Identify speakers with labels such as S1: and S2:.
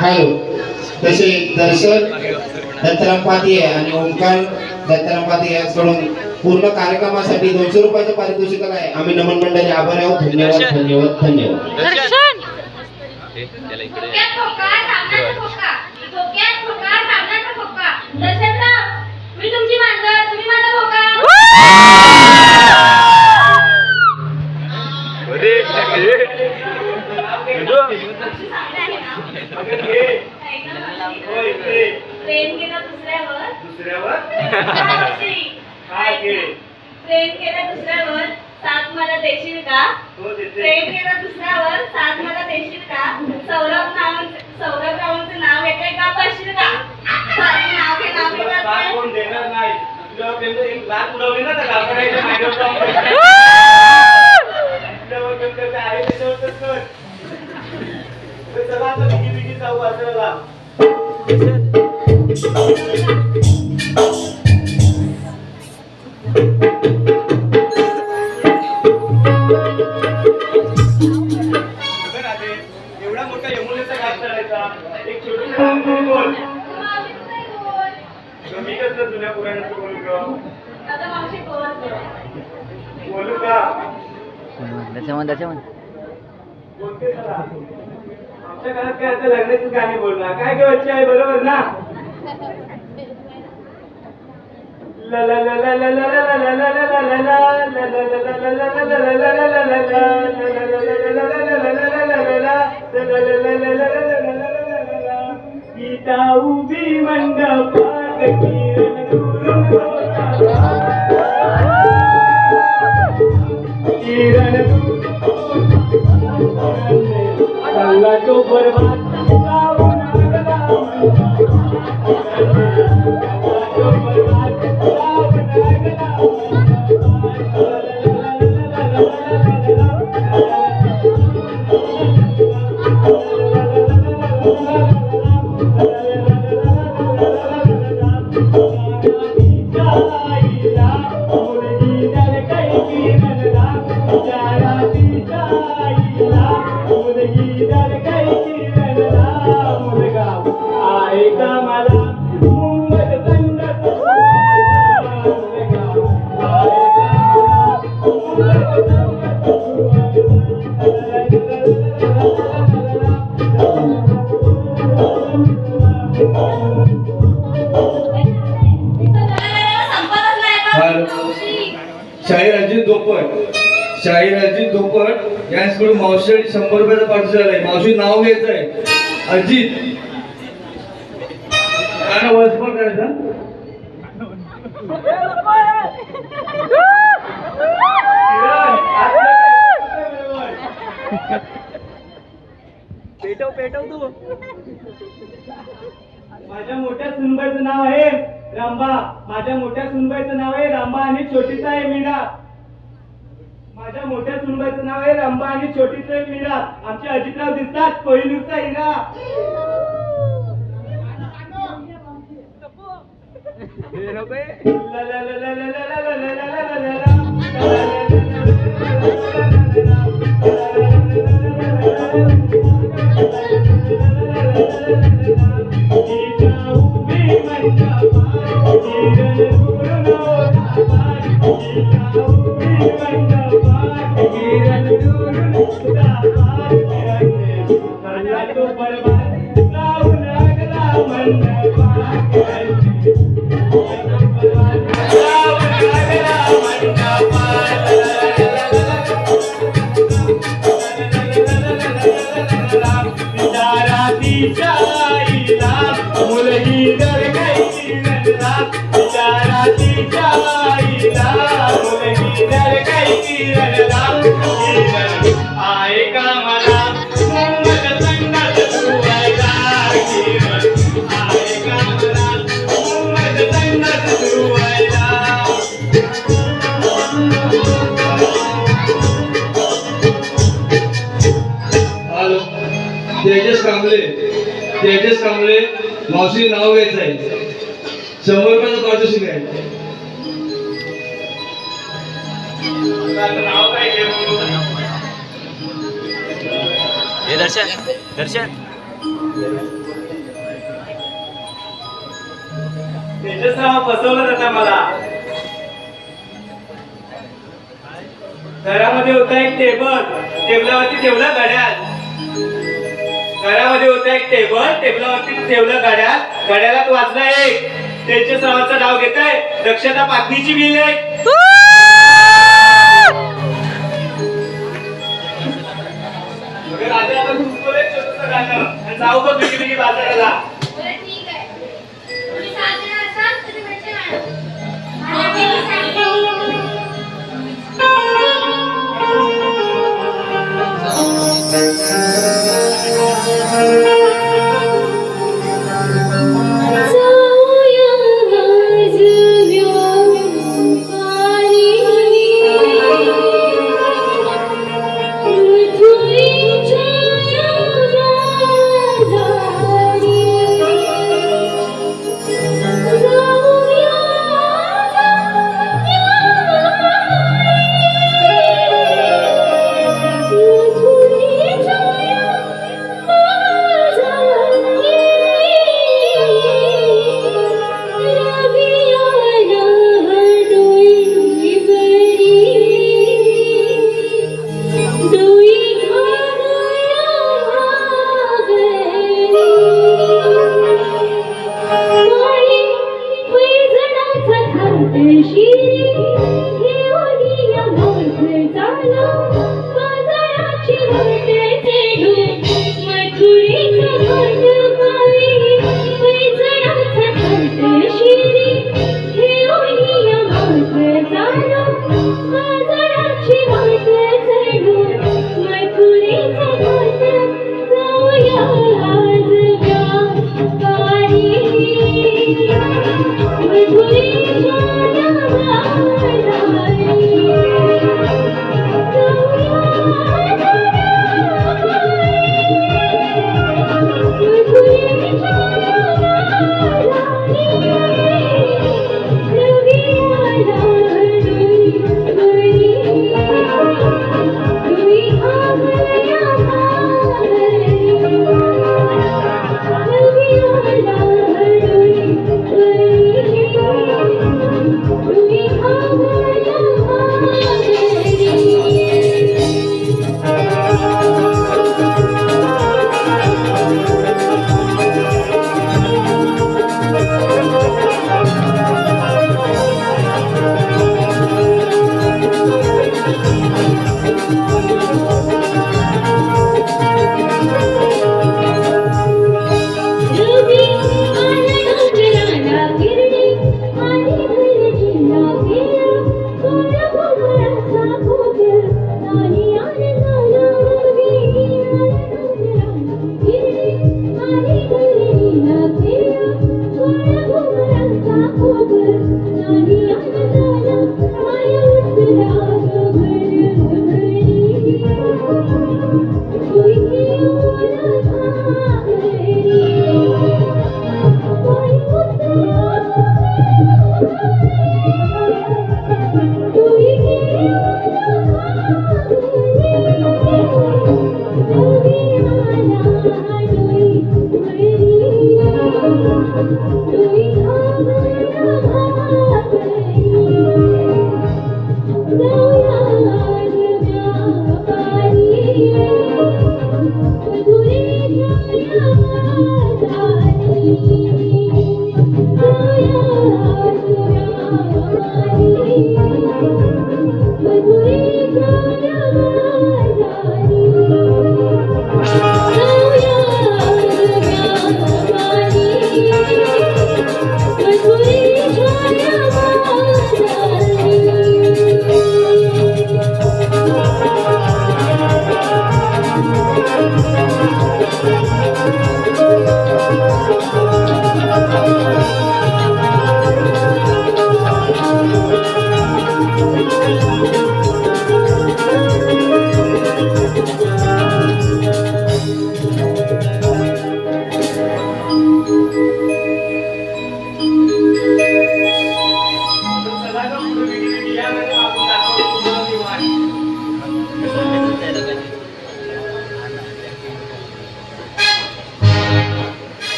S1: Hello. तसे दर्शन दत्तराम पाती आहे आणि ओंकार दत्तराम पाती याकडून पूर्ण कार्यक्रमासाठी दोनशे रुपयाचं पारितोषिक आहे. आम्ही नमन मंडळी आभार आहोत. धन्यवाद धन्यवाद धन्यवाद.
S2: प्रेम केलं दुसऱ्यावर साथ मला देशील का?
S3: हो
S2: प्रेम केलं दुसऱ्यावर साथ मला देशील का? सौरभ नाव सौरभ रावांचं नाव येते का पाशील का? सारं नाव घे नाव घे.
S3: कोण देणार नाही? तुला प्रेम एक लाच उडवली ना तर कसा घात करायचा. एक बोल. मी
S4: त्याच्यामध्ये
S3: आमच्या घरात काय आता लग्नाची गाणी बोलणार. काय काय आहे बरोबर ना? गीता उभी मंडपात किरण. दुरून किरण चालला तो बरबाद
S5: धोपट शाहीर अजित धोपट यांच्याकडून मावशी शंभर रुपयाचा पार्सल आहे मावशी नाव घ्यायचं आहे अजित. गाणं वसपर करायचं
S3: पेटव पेटव तू. माझ्या मोठ्या सुनबाईचं नाव आहे रांबा माझ्या मोठ्या सुनबाईचं नाव आहे रांबा आणि छोटीचा आहे मीरा. माझ्या मोठ्या सुनबाईचं नाव आहे रांबा आणि छोटीचं आहे मीरा. आमचे अजितराव दिसतात कोहिनूरचा हिरा. Oye, ¿lo
S5: ve? La, Kamble Tejas Kamble मावशी नाव घ्यायचं आहे. शंभर रुपयाचं पारितोषिक आहे. हे दर्शन दर्शन.
S6: तेजसराव फसवलं जातं मला. घरामध्ये होता एक टेबल टेबलावरती ठेवलं घड्याळ घरामध्ये होता एक टेबल टेबलावरती ठेवलं घड्याळ घड्याळात वाजला एक. तेजसरावांचा नाव घेत आहे. दक्षता पाटणीची बिल आणि जाऊ बघ बाजाराला.